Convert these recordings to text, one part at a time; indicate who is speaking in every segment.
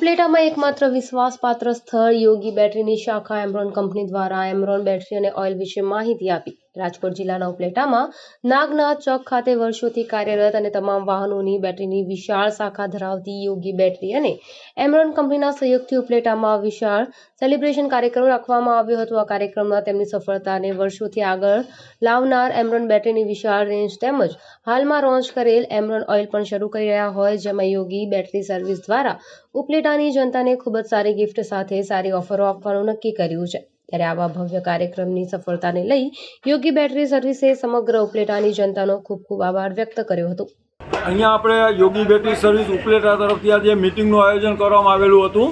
Speaker 1: ઉપલેટામાં એકમાત્ર વિશ્વાસપાત્ર સ્થળ યોગી બેટરીની શાખા એમરોન કંપની દ્વારા એમરોન બેટરી અને ઓઇલ વિશે માહિતી આપી. રાજકોટ જિલ્લાના ઉપલેટામાં નાગનાથ ચોક ખાતે વર્ષોથી કાર્યરત અને તમામ વાહનોની બેટરીની વિશાળ શાખા ધરાવતી યોગી બેટરી અને એમરોન કંપનીના સહયોગથી ઉપલેટામાં વિશાળ સેલિબ્રેશન કાર્યક્રમ રાખવામાં આવ્યો હતો. આ કાર્યક્રમમાં તેમની સફળતાને વર્ષોથી આગળ લાવનાર એમરોન બેટરીની વિશાળ રેન્જ તેમજ હાલમાં લોન્ચ કરેલ એમરોન ઓઇલ પણ શરૂ કરી રહ્યા હોય, જેમાં યોગી બેટરી સર્વિસ દ્વારા ઉપલેટાની જનતાને ખૂબ જ સારી ગિફ્ટ સાથે સારી ઓફરો આપવાનું નક્કી કર્યું છે. ત્યારે આવા ભવ્ય કાર્યક્રમની સફળતાને લઈ યોગી બેટરી સર્વિસે સમગ્ર ઉપલેટાની જનતાનો ખૂબ ખૂબ આભાર વ્યક્ત કર્યો હતો.
Speaker 2: અહીંયા આપણે યોગી બેટરી સર્વિસ ઉપલેટા તરફથી આજે મિટિંગનું આયોજન કરવામાં આવેલું હતું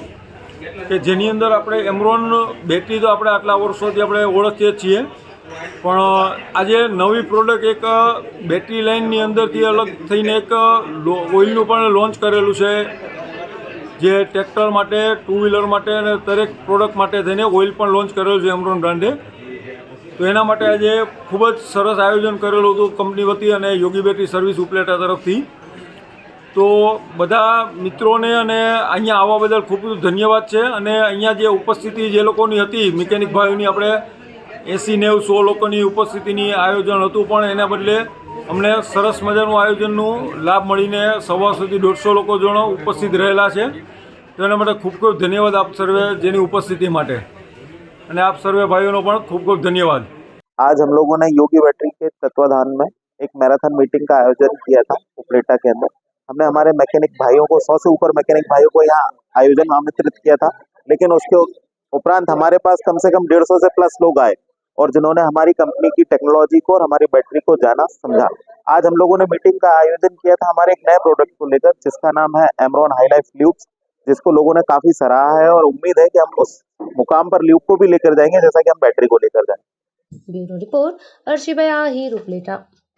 Speaker 2: કે જેની અંદર આપણે એમરોન બેટરી તો આપણે આટલા વર્ષોથી આપણે ઓળખીએ છીએ, પણ આજે નવી પ્રોડક્ટ એક બેટરી લાઇનની અંદરથી અલગ થઈને એક ઓઇલનું પણ લોન્ચ કરેલું છે. જે ટ્રેક્ટર માટે ટુ વ્હીલર માટે અને દરેક પ્રોડક્ટ માટે થઈને ઓઇલ પણ લોન્ચ કરેલું છે એમરોન બ્રાન્ડે તો એના માટે આજે ખૂબ જ સરસ આયોજન કરેલું હતું કંપની વતી અને યોગી બેટરી સર્વિસ ઉપલેટા તરફથી. તો બધા મિત્રોને અને અહીંયા આવવા બદલ ખૂબ ધન્યવાદ છે અને અહીંયા જે ઉપસ્થિતિ જે લોકોની હતી, મિકેનિક ભાઈઓની, આપણે એંસી નેવ સો લોકોની ઉપસ્થિતિની આયોજન હતું, પણ એના બદલે અમને સરસ મજાનું આયોજનનું લાભ મળીને સવાસોથી દોઢસો લોકો જણો ઉપસ્થિત રહેલા છે તો એના માટે ખૂબ ખૂબ ધન્યવાદ આપ સર્વે જેની ઉપસ્થિતિ માટે અને આપ સર્વે ભાઈઓનો પણ ખૂબ ખૂબ ધન્યવાદ
Speaker 3: आज हम लोगों ने योगी बैटरी के तत्वाधान में एक मैराथन मीटिंग का आयोजन किया था उपलेटा के अंदर हमने हमारे मैकेनिक भाइयों को सौ से ऊपर मैकेनिक भाइयों को यहाँ आयोजन में आमंत्रित किया था लेकिन उसके उपरांत हमारे पास कम से कम डेढ़ सौ से प्लस लोग आए और जिन्होंने हमारी कंपनी की टेक्नोलॉजी को और हमारी बैटरी को जाना समझा। आज हम लोगों ने मीटिंग का आयोजन किया था हमारे एक नए प्रोडक्ट को लेकर, जिसका नाम है एमरॉन हाईलाइफ ल्यूब्स जिसको लोगों ने काफ़ी सराहा है और उम्मीद है कि हम उस मुकाम पर ल्यूब को भी लेकर जाएँगे, जैसा कि हम बैटरी को लेकर जाएँगे।
Speaker 1: ब्यूरो रिपोर्ट, अर्शिबया ही रूपलेटा